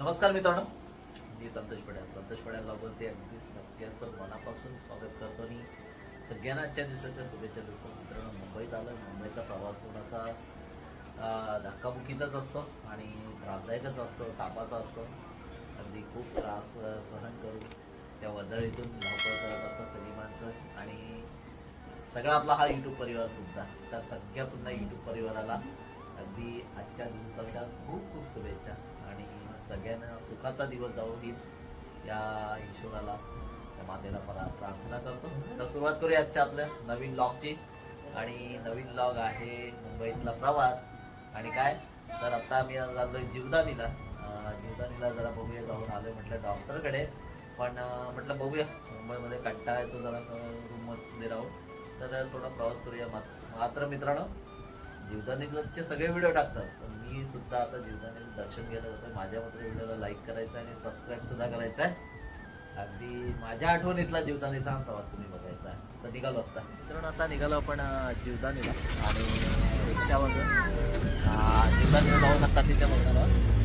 नमस्कार मित्रांनो. मी संतोष पड्याल. संतोष पड्याला वरती अगदी सगळ्यांचं मनापासून स्वागत करतो आणि सगळ्यांना आजच्या दिवसाच्या शुभेच्छा देतो. मित्रांनो मुंबईत आलं. मुंबईचा प्रवास थोडासा अं, धक्काबुक्कीचाच असतो आणि त्रासदायकच असतो तापाचा असतो. अगदी खूप त्रास सहन करून त्या वदळीतून धावपळ करत असतात सगळी माणसं. आणि सगळा आपला हा यूट्यूब परिवारसुद्धा तर सगळ्या पुन्हा यूट्यूब परिवाराला अगदी आजच्या दिवसाच्या खूप खूप शुभेच्छा. आणि सगळ्यांना सुखाचा दिवस जाऊ हीच या ईश्वराला त्या मातेला परा प्रार्थना करतो. तर सुरुवात करूया आजच्या आपल्या नवीन लॉगची आणि नवीन लॉग आहे मुंबईतला प्रवास. आणि काय? तर आता आम्ही चाललोय जीवदानीला. जीवदानीला जरा बघूया जाऊन आलोय म्हटलं डॉक्टरकडे. पण म्हटलं बघूया मुंबईमध्ये कंटाळा येतो जरा रूममध्ये राहून. तर थोडा प्रवास करूया मात्र मित्रांनो. जीवदानीचे सगळे व्हिडिओ टाकतात. पण मी सुद्धा आता जीवदानी दर्शन घ्यायला जातोय. माझ्या मात्र व्हिडिओला लाईक करायचं आहे आणि सबस्क्राईब सुद्धा करायचं आहे. अगदी माझ्या आठवणीतला जीवदानीचा प्रवास तुम्ही बघायचा आहे. तर निघालो आता. मित्रांनो आता निघालो आपण जीवदानीला. आणि रिक्षावर जीवदानी जाऊन आता तिथे बघणार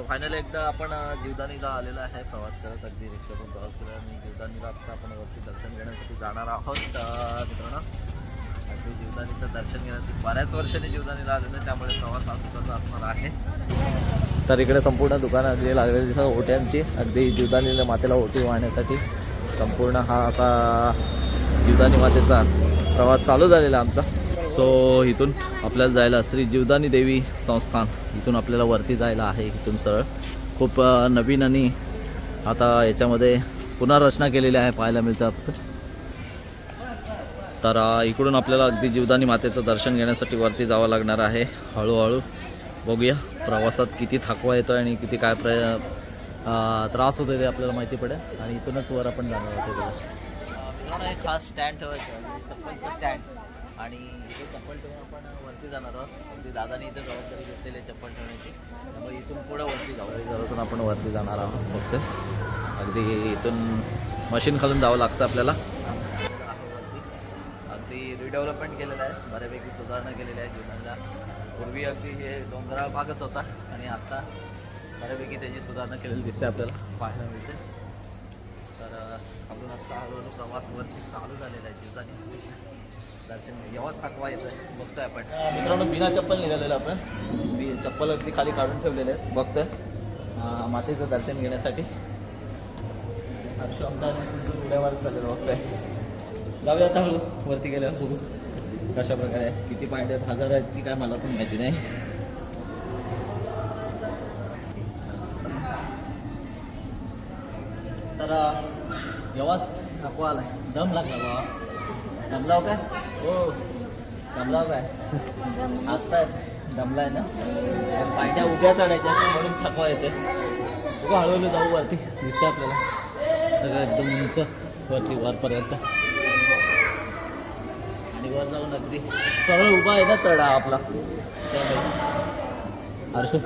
सो फायनली एकदा आपण जीवदानीला आलेला आहे प्रवास करत अगदी रिक्षातून प्रवास करत आणि जीवदानीला आता आपण वरती दर्शन घेण्यासाठी जाणार आहोत मित्रांनो. अगदी जीवदानीचं दर्शन घेण्यासाठी बऱ्याच वर्षांनी जीवदानीला आलेलं त्यामुळे प्रवास हा सुद्धा असणार आहे. तर इकडे संपूर्ण दुकानं अगदी लागलेली दिसतात ओट्यांची. अगदी जीवदानीला मातेला ओटी वाहण्यासाठी संपूर्ण हा असा जीवदानी मातेचा प्रवास चालू झालेला आमचा. सो इथून आपल्याला जायला श्री जीवदानी देवी संस्थान इथून आपल्याला वरती जायला आहे इथून सरळ. खूप नवीन आणि आता याच्यामध्ये पुनर्रचना केलेली आहे पाहायला मिळतात तर इकडून आपल्याला अगदी जीवदानी मातेचं दर्शन घेण्यासाठी वरती जावं लागणार आहे. हळूहळू बघूया प्रवासात किती थकवा येतो आणि किती काय प्र त्रास होतो ते आपल्याला माहिती पडेल. आणि इथूनच वर आपण जाणार आहोत. खास स्टँड ठेवायचं स्टँड आणि इथे चप्पल ठेवून आपण वरती जाणार आहोत. अगदी दादाने इथे जबाबदारी घेतलेली आहे चप्पल ठेवण्याची. त्यामुळे इथून पुढे वरती जाऊ. घरातून आपण वरती जाणार आहोत फक्त. अगदी इथून मशीन खालून जावं लागतं आपल्याला. अगदी रिडेव्हलपमेंट केलेलं आहे. बऱ्यापैकी सुधारणा केलेली आहे जीवनाला. पूर्वी अगदी हे डोंगराळ भागच होता. आणि आता बऱ्यापैकी त्याची सुधारणा केलेली दिसते आपल्याला. पाहायला मिळते. तर अजून आता हळूहळू प्रवास वरती चालू झालेला आहे. जीवनाने. दर्शन एवढा थकवा येत आहे बघतोय आपण. मित्रांनो बिना चप्पल निघालेलं आपण. मी चप्पल अगदी खाली काढून ठेवलेले आहेत. बघतोय. मातेचं दर्शन घेण्यासाठी. हर्षू आमचा उड्यावर चाललेलो बघतोय. जाऊया आता हळू वरती गेल्यावर बघू. कशा प्रकारे किती पॉईंट आहेत हजार आहेत ती काय मला पण माहिती नाही. तर एवढाच थकवा आलाय दम लागला बाबा. दमलाव हो काय? हो. दमलाव काय? असतायत दमलाय ना? पायट्या उभ्या चढायच्या म्हणून थकवा येते. बघू हळूहळू जाऊ वरती. दिसते आपल्याला. सगळं एकदम उंच वरती वरपर्यंत. आणि वर जाऊन अगदी सरळ उभा आहे ना चढा आपला. त्यामुळे हर्षू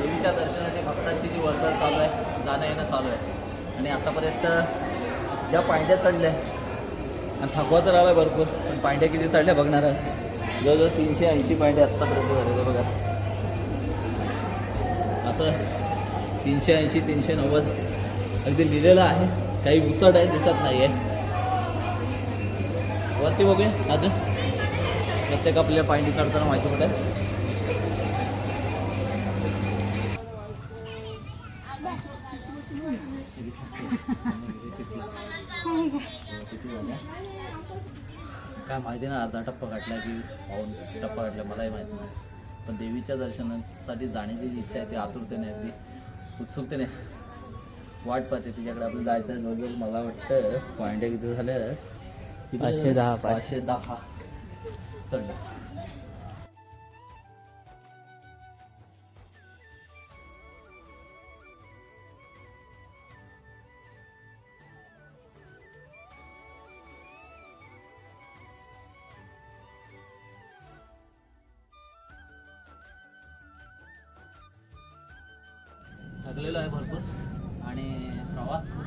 देवीच्या दर्शनासाठी भक्तांची जी वर्दळ चालू आहे जाणं येणं चालू आहे आणि आतापर्यंत ज्या पांड्या चढल्या आणि थकवा तर आला भरपूर पण पांड्या किती चढल्या बघणार आहे जवळजवळ तीनशे ऐंशी पांड्या आत्तापर्यंत झालेले बघा. असं तीनशे ऐंशी तीनशे नव्वद. अगदी लिहिलेलं आहे. काही उसट आहे दिसत नाही आहे वरती बघूया अजून. प्रत्येक आपल्या पांडी चढताना माहिती पडेल. काय माहिती ना अर्धा टप्पा काढला की पाहून टप्पा काढला मलाही माहिती नाही. पण देवीच्या दर्शनासाठी जाण्याची जी इच्छा आहे ती आतुरतेने अगदी उत्सुकतेने वाट पाहते. तिच्याकडे आपलं जायचं आहे जवळजवळ मला वाटतं पॉईंट किती झाले. पाचशे दहा, पाचशे दहा. चढ थकलेलो आहे भरपूर. आणि प्रवास खूप.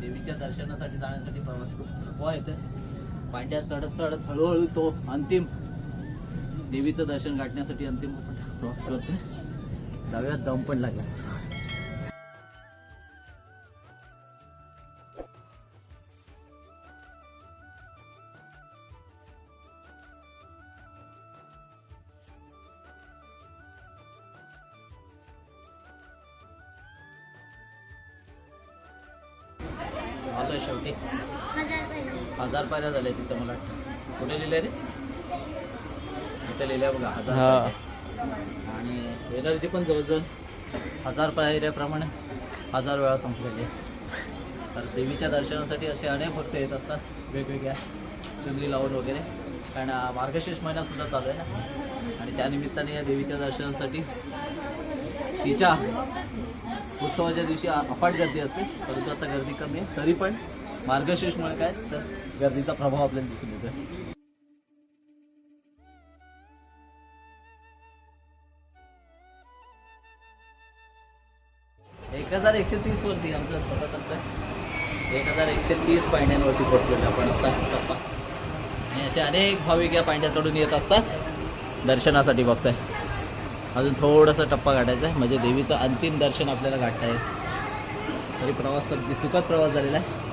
देवीच्या दर्शनासाठी जाण्यासाठी प्रवास खूप थकवा येते पांड्या चढत चढत हळूहळू तो अंतिम देवीचं दर्शन गाठण्यासाठी अंतिम प्रवास करतो जाऊयात दम पण लागला. शेवटी? हजार पायऱ्या झाल्या तिथं मला वाटतं. कुठे लिहिलंय रे? इथं लिहिलंय बघा हजार हा. पायऱ्या. आणि एनर्जी पण जवळजवळ हजार पायऱ्याप्रमाणे हजार वेळा संपलेली आहे. तर देवीच्या दर्शनासाठी असे अनेक भक्त येत असतात वेगवेगळ्या चुंदरी लावून वगैरे. कारण मार्गशीर्ष महिना सुद्धा चालू आहे ना. आणि त्यानिमित्ताने या देवीच्या दर्शनासाठी तिच्या उत्सवाच्या दिवशी अफाट गर्दी असते परंतु आता गर्दी कमी आहे. तरी पण मार्गशीर्षमुळे काय तर गर्दीचा प्रभाव आपल्याला दिसून येतो एक हजार एकशे तीस वरती आमचा छोटा संत एक हजार एकशे तीस पायंड्यांवरती पोहोचलेलो आपण आता. टप्पा आणि असे अनेक भाविक या पांड्या चढून येत असतात. दर्शनासाठी बघताय. अजून थोडासा टप्पा गाठायचा आहे. म्हणजे देवीचं अंतिम दर्शन आपल्याला गाठता येईल. तरी प्रवास अगदी सुखद प्रवास झालेला आहे.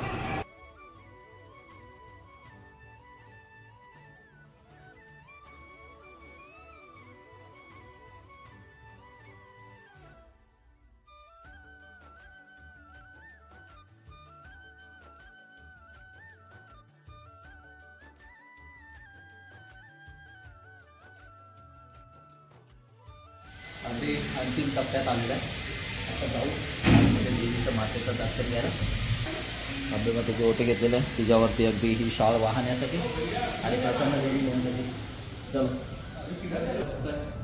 अंतिम टप्प्यात आलेला आहे आता जाऊ. म्हणजे देवीचं मातेचं दर्शन घ्यायला. अभ्यमातेची ओटी घेतलेलं आहे. तिच्यावरती अगदी ही शाळ वाहण्यासाठी. आणि प्रसन्न देवी घेण्यासाठी चलो.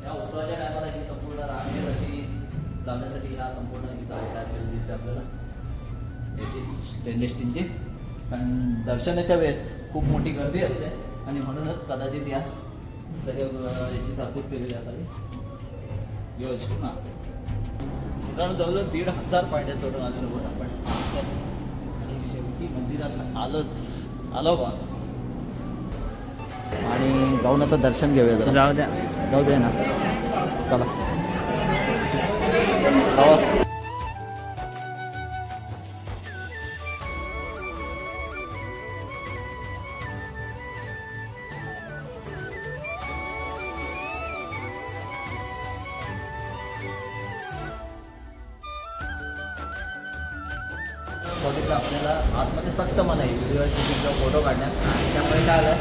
या उत्सवाच्या टायमाला ही संपूर्ण रांगेत अशी लावण्यासाठी हा संपूर्ण इथं आहे. दिसते आपल्याला. याची स्टेनलेस स्टीलची कारण दर्शनाच्या वेळेस खूप मोठी गर्दी असते. आणि म्हणूनच कदाचित या सगळ्या याची तरतूद केलेली असावी. योजना. मित्रांनो जवळजवळ दीड हजार पायऱ्या चढून आलेलो होतो आपण. शेवटी मंदिरात आलोच आलो बा. आणि जाऊन आता दर्शन घेऊया जरा. जाऊ द्या. जाऊ दे ना. चला. प्रवास. बघितलं आपल्याला आतमध्ये सक्त मन आहे व्हिडिओ किंवा फोटो काढण्यास. त्यामुळे काय आलं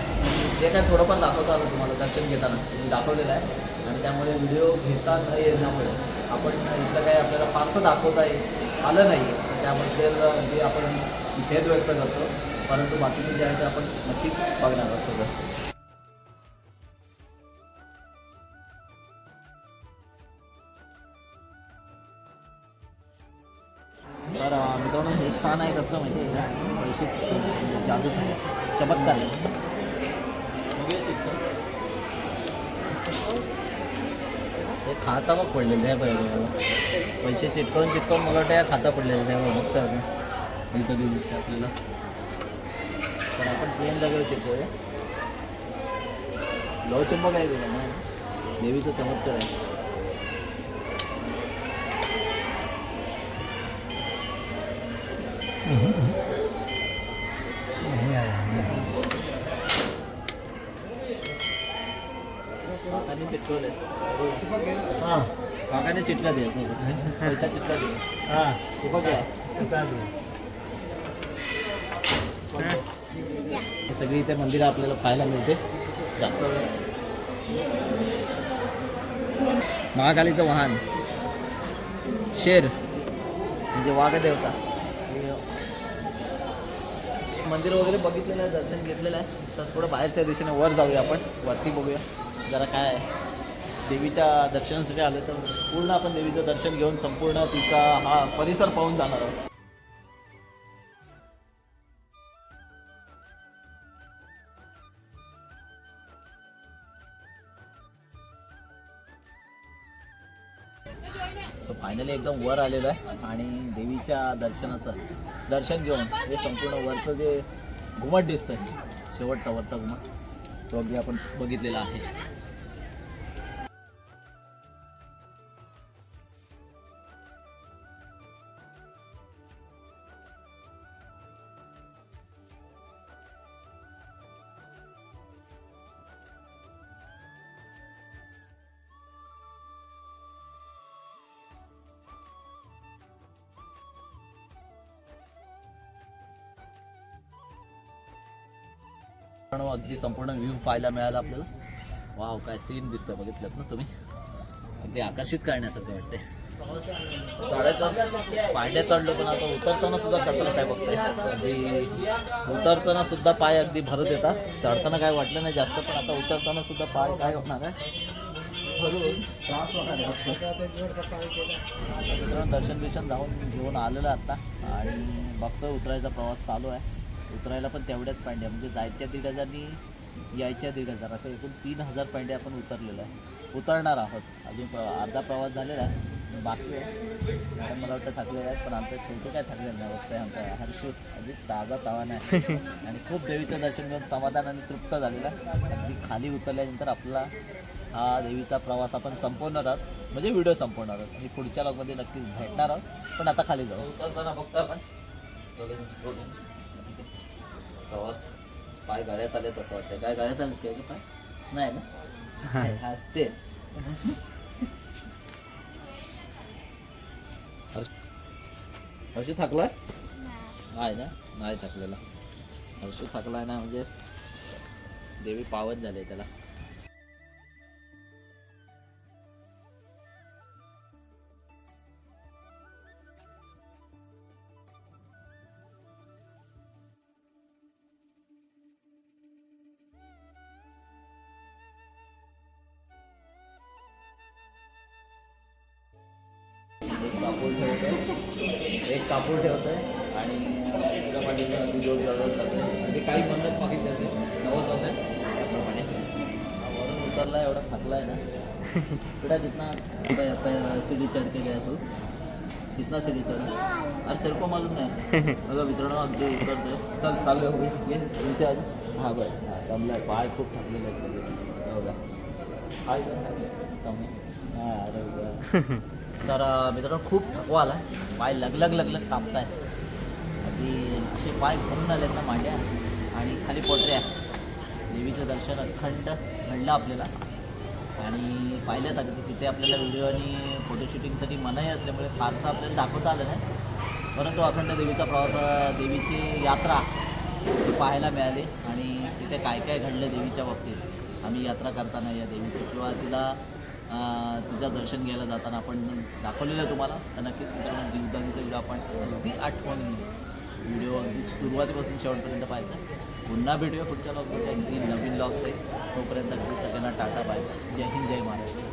जे काय थोडंफार दाखवता आलं तुम्हाला दर्शन घेताना तुम्ही दाखवलेलं आहे. आणि त्यामुळे व्हिडिओ घेता न येण्यामुळे आपण इथलं काय आपल्याला फारसं दाखवता येईल आलं नाही आहे त्याबद्दल जे आपण खेद व्यक्त करतो परंतु बाकीचे जे आहे ते आपण नक्कीच बघणार आहोत चमत्कार. आहे बघूया हे खाचा मग पडलेलं आहे पाहिजे पैसे चिटकवून चिटकवून मला वाटतं या खाचा पडलेला आहे बघता आपण. हे सगळी दिसते आपल्याला. पण आपण प्लेन जागेवर चिटकवूया. लवचंबक आहे तुला ना देवीचा चमत्कार आहे. काकाने चिटका दे पैसा चिटका दे तू बघ काय हे सगळी इथे मंदिरं आपल्याला पाहायला मिळते. जास्त. महाकालीचं वाहन. शेर. म्हणजे वाघ देवता मंदिर वगैरे बघितलेलं आहे दर्शन घेतलेलं आहे. तर थोडं बाहेरच्या दिशेने वर जाऊया आपण. वरती बघूया. जरा काय आहे. देवीच्या दर्शनासाठी आले तर पूर्ण आपण देवीचं दर्शन घेऊन संपूर्ण तिचा हा परिसर पाहून जाणार आहोत. सो फायनली एकदम वर आलेलो आहे आणि देवीच्या दर्शनाचं दर्शन घेऊन हे संपूर्ण वरचं जे घुमट दिसतं शेवटचा वरचा घुमट तो अगदी आपण बघितलेला आहे. हो, अगदी संपूर्ण व्ह्यू पाहायला मिळाला आपल्याला. वाव काय सीन दिसतं बघितलं ना तुम्ही? अगदी आकर्षित करण्यासारखं वाटते चढायचं पायऱ्या चढलो पण आता उतरताना सुद्धा कसरत आहे बघताय. अगदी उतरताना सुद्धा पाय अगदी भरत येतात. चढताना काय वाटलं नाही जास्त पण आता उतरताना सुद्धा पाय काय होणार आहे? भरून त्रास होणार दर्शन बिर्शन जाऊन घेऊन आलेलं आता. आणि बघतोय उतरायचा प्रवास चालू आहे. उतरायला पण तेवढ्याच पांड्या. म्हणजे जायच्या दीड हजारनी यायच्या दीड हजार. असं एकूण तीन हजार पांड्या आपण उतरलेलं आहे. उतरणार आहोत. अजून अर्धा प्रवास झालेला आहे. बाकी आहे. मला वाटतं थकलेलं आहे पण आमचं छोटू काय थकलेलं नाही वाटतं आमचा हर्षूत अगदी ताजा तावा नाही आणि खूप देवीचं दर्शन घेऊन समाधान आणि तृप्त झालेला आहे. अगदी खाली उतरल्यानंतर आपला हा देवीचा प्रवास आपण संपवणार आहोत. म्हणजे व्हिडिओ संपवणार आहोत. आणि पुढच्या लॉगमध्ये नक्कीच भेटणार आहोत. पण आता खाली जाऊ. उतरताना बघतो आपण. प्रवास. पाय गळ्यात आले तसं वाटतं काय गळ्यात आले ते पाय नाही ना? हसते. हर्षू थकलाय? नाही ना? नाही थकलेला. हर्षू थकलाय ना म्हणजे देवी पावत झाले त्याला. एक कापूर ठेवतोय. एक कापूर ठेवतोय आणि त्याप्रमाणे व्हिडिओ जवळ जातोय. ते काही म्हणत मागितले असेल नवस असेल त्याप्रमाणे. वरून उतरला एवढा थकला आहे ना बेटा कितना सिडी चढ़ के गया तू? कितना सीढ़ी चढ़ा. अरे तेरे को मालूम नाही बघा मित्रांनो अगदी उतरतोय. चल चालू आहे घे तुमच्या आधी हां बरं. हां दमलाय. पाय खूप थकलेले आहेत. त्याचे. बघा हाय हां अरे तर मित्रांनो खूप थकवा आला पाय लगलग लगलग आहे अगदी असे पाय भरून आलेत ना मांड्या. आणि खाली पोटऱ्या. देवीचं दर्शन अखंड घडलं आपल्याला. आणि पाहिलं अगदी तिथे आपल्याला व्हिडिओ आणि फोटोशूटिंगसाठी मनाई असल्यामुळे फारसं आपल्याला दाखवता आलं नाही. परंतु अखंड देवीचा प्रवास देवीची यात्रा पाहायला मिळाली. आणि तिथे काय काय घडलं देवीच्या बाबतीत? आम्ही यात्रा करताना या देवीची किंवा तिला तुझं दर्शन घ्यायला जाताना आपण दाखवलेलं आहे तुम्हाला. तर नक्कीच मित्रांनो जीवदानीचं आपण अगदी आठवण व्हिडिओ अगदी सुरुवातीपासून शेवटपर्यंत पाहायचा. पुन्हा भेटूया पुढच्या लॉगमध्ये अगदी नवीन लॉग्स आहे तोपर्यंत अगदी सगळ्यांना टाटा बाय. जय हिंद जय महाराष्ट्र.